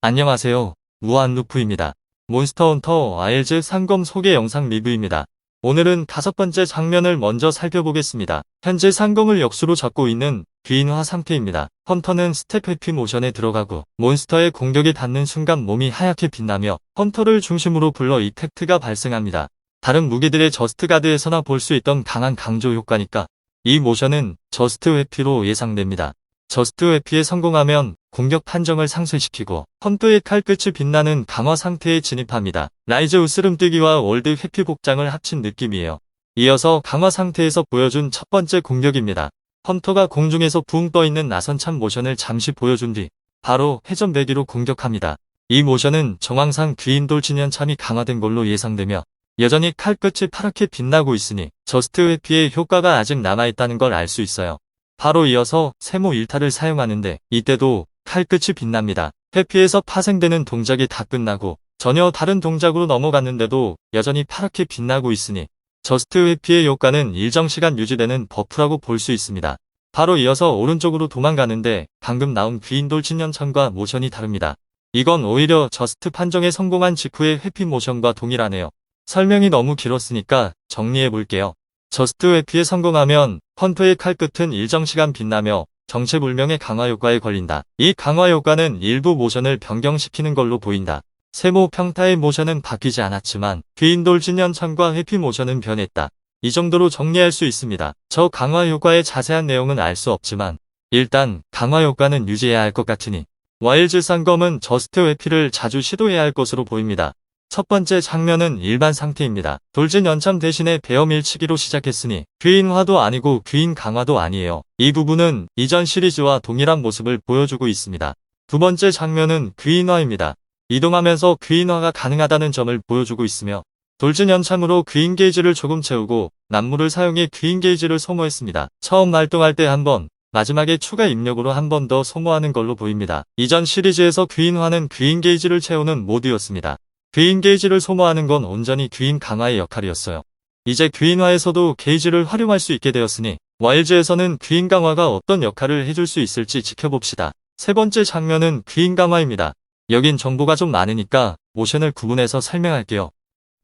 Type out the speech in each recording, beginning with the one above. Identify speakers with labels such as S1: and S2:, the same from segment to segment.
S1: 안녕하세요. 무한루프입니다. 몬스터 헌터 아일즈 상검 소개 영상 리뷰입니다. 오늘은 다섯 번째 장면을 먼저 살펴보겠습니다. 현재 상검을 역수로 잡고 있는 귀인화 상태입니다. 헌터는 스텝 회피 모션에 들어가고 몬스터의 공격이 닿는 순간 몸이 하얗게 빛나며 헌터를 중심으로 불러 이펙트가 발생합니다. 다른 무기들의 저스트 가드에서나 볼 수 있던 강한 강조 효과니까 이 모션은 저스트 회피로 예상됩니다. 저스트 회피에 성공하면 공격 판정을 상쇄시키고 헌터의 칼끝이 빛나는 강화 상태에 진입합니다. 라이즈 으스름뜨기와 월드 회피 복장을 합친 느낌이에요. 이어서 강화 상태에서 보여준 첫 번째 공격입니다. 헌터가 공중에서 붕 떠있는 나선참 모션을 잠시 보여준 뒤 바로 회전 배기로 공격합니다. 이 모션은 정황상 귀인돌 진연참이 강화된 걸로 예상되며 여전히 칼끝이 파랗게 빛나고 있으니 저스트 회피의 효과가 아직 남아있다는 걸 알 수 있어요. 바로 이어서 세모 일타를 사용하는데 이때도 칼끝이 빛납니다. 회피에서 파생되는 동작이 다 끝나고 전혀 다른 동작으로 넘어갔는데도 여전히 파랗게 빛나고 있으니 저스트 회피의 효과는 일정 시간 유지되는 버프라고 볼 수 있습니다. 바로 이어서 오른쪽으로 도망가는데 방금 나온 귀인 돌 진연천과 모션이 다릅니다. 이건 오히려 저스트 판정에 성공한 직후의 회피 모션과 동일하네요. 설명이 너무 길었으니까 정리해 볼게요. 저스트 회피에 성공하면 헌터의 칼끝은 일정 시간 빛나며 정체불명의 강화 효과에 걸린다. 이 강화 효과는 일부 모션을 변경시키는 걸로 보인다. 세모 평타의 모션은 바뀌지 않았지만 귀인돌 진연천과 회피 모션은 변했다. 이 정도로 정리할 수 있습니다. 저 강화 효과의 자세한 내용은 알 수 없지만 일단 강화 효과는 유지해야 할 것 같으니 와일즈 쌍검은 저스트 회피를 자주 시도해야 할 것으로 보입니다. 첫 번째 장면은 일반 상태입니다. 돌진 연참 대신에 베어 밀치기로 시작했으니 귀인화도 아니고 귀인 강화도 아니에요. 이 부분은 이전 시리즈와 동일한 모습을 보여주고 있습니다. 두 번째 장면은 귀인화입니다. 이동하면서 귀인화가 가능하다는 점을 보여주고 있으며 돌진 연참으로 귀인 게이지를 조금 채우고 난물을 사용해 귀인 게이지를 소모했습니다. 처음 활동할 때 한 번, 마지막에 추가 입력으로 한 번 더 소모하는 걸로 보입니다. 이전 시리즈에서 귀인화는 귀인 게이지를 채우는 모드였습니다. 귀인 게이지를 소모하는 건 온전히 귀인 강화의 역할이었어요. 이제 귀인화에서도 게이지를 활용할 수 있게 되었으니 와일즈에서는 귀인 강화가 어떤 역할을 해줄 수 있을지 지켜봅시다. 세 번째 장면은 귀인 강화입니다. 여긴 정보가 좀 많으니까 모션을 구분해서 설명할게요.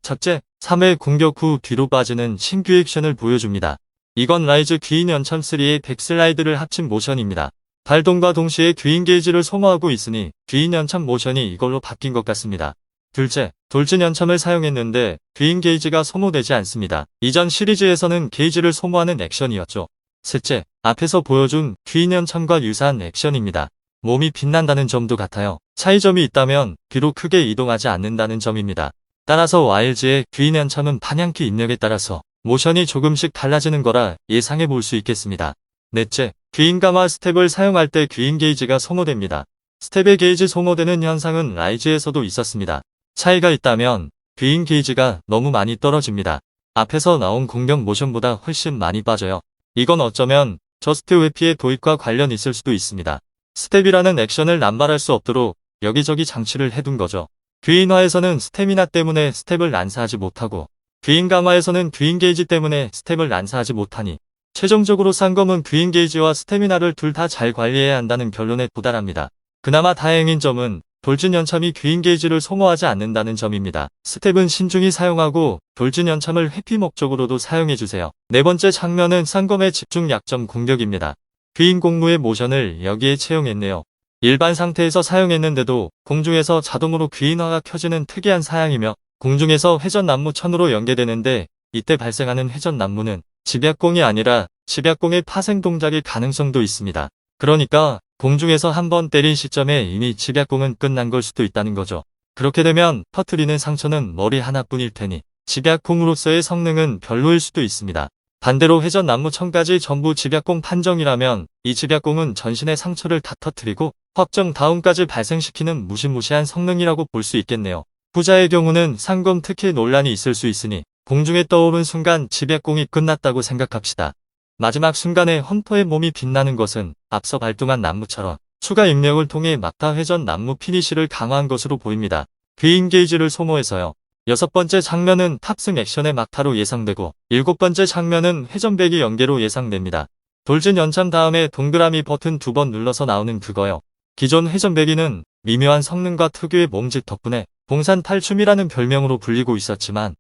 S1: 첫째, 3회 공격 후 뒤로 빠지는 신규 액션을 보여줍니다. 이건 라이즈 귀인 연참 3의 백슬라이드를 합친 모션입니다. 발동과 동시에 귀인 게이지를 소모하고 있으니 귀인 연참 모션이 이걸로 바뀐 것 같습니다. 둘째, 돌진 연참을 사용했는데 귀인 게이지가 소모되지 않습니다. 이전 시리즈에서는 게이지를 소모하는 액션이었죠. 셋째, 앞에서 보여준 귀인 연참과 유사한 액션입니다. 몸이 빛난다는 점도 같아요. 차이점이 있다면 비록 크게 이동하지 않는다는 점입니다. 따라서 와일즈의 귀인 연참은 판양키 입력에 따라서 모션이 조금씩 달라지는 거라 예상해 볼 수 있겠습니다. 넷째, 귀인 감화 스텝을 사용할 때 귀인 게이지가 소모됩니다. 스텝의 게이지 소모되는 현상은 라이즈에서도 있었습니다. 차이가 있다면 귀인 게이지가 너무 많이 떨어집니다. 앞에서 나온 공격 모션보다 훨씬 많이 빠져요. 이건 어쩌면 저스트 회피의 도입과 관련 있을 수도 있습니다. 스텝이라는 액션을 남발할 수 없도록 여기저기 장치를 해둔 거죠. 귀인화에서는 스태미나 때문에 스텝을 난사하지 못하고 귀인 강화에서는 귀인 게이지 때문에 스텝을 난사하지 못하니 최종적으로 쌍검은 귀인 게이지와 스태미나를 둘 다 잘 관리해야 한다는 결론에 도달합니다. 그나마 다행인 점은 돌진 연참이 귀인 게이지를 소모하지 않는다는 점입니다. 스텝은 신중히 사용하고 돌진 연참을 회피 목적으로도 사용해주세요. 네 번째 장면은 쌍검의 집중 약점 공격입니다. 귀인 공무의 모션을 여기에 채용했네요. 일반 상태에서 사용했는데도 공중에서 자동으로 귀인화가 켜지는 특이한 사양이며 공중에서 회전 난무 천으로 연계되는데 이때 발생하는 회전 난무는 집약공이 아니라 집약공의 파생 동작일 가능성도 있습니다. 그러니까 공중에서 한 번 때린 시점에 이미 집약공은 끝난 걸 수도 있다는 거죠. 그렇게 되면 터트리는 상처는 머리 하나뿐일 테니 집약공으로서의 성능은 별로일 수도 있습니다. 반대로 회전 난무천까지 전부 집약공 판정이라면 이 집약공은 전신의 상처를 다 터트리고 확정 다운까지 발생시키는 무시무시한 성능이라고 볼 수 있겠네요. 후자의 경우는 상검 특히 논란이 있을 수 있으니 공중에 떠오른 순간 집약공이 끝났다고 생각합시다. 마지막 순간에 헌터의 몸이 빛나는 것은 앞서 발동한 난무처럼 추가 입력을 통해 막타 회전 난무 피니시를 강화한 것으로 보입니다. 귀인 게이지를 소모해서요. 여섯 번째 장면은 탑승 액션의 막타로 예상되고 일곱 번째 장면은 회전배기 연계로 예상됩니다. 돌진 연참 다음에 동그라미 버튼 두 번 눌러서 나오는 그거요. 기존 회전배기는 미묘한 성능과 특유의 몸짓 덕분에 봉산 탈춤이라는 별명으로 불리고 있었지만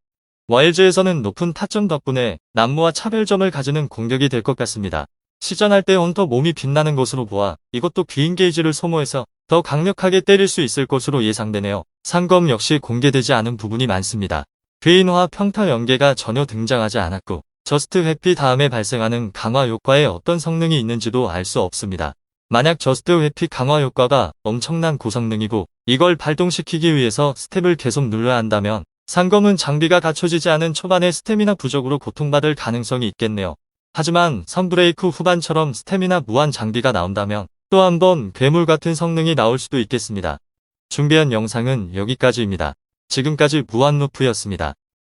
S1: 와일즈에서는 높은 타점 덕분에 난무와 차별점을 가지는 공격이 될 것 같습니다. 시전할 때 헌터 몸이 빛나는 것으로 보아 이것도 귀인 게이지를 소모해서 더 강력하게 때릴 수 있을 것으로 예상되네요. 상검 역시 공개되지 않은 부분이 많습니다. 괴인화 평타 연계가 전혀 등장하지 않았고 저스트 회피 다음에 발생하는 강화 효과에 어떤 성능이 있는지도 알 수 없습니다. 만약 저스트 회피 강화 효과가 엄청난 고성능이고 이걸 발동시키기 위해서 스텝을 계속 눌러야 한다면 상검은 장비가 갖춰지지 않은 초반에 스태미나 부족으로 고통받을 가능성이 있겠네요. 하지만 선브레이크 후반처럼 스태미나 무한 장비가 나온다면 또 한 번 괴물 같은 성능이 나올 수도 있겠습니다. 준비한 영상은 여기까지입니다. 지금까지 무한루프였습니다.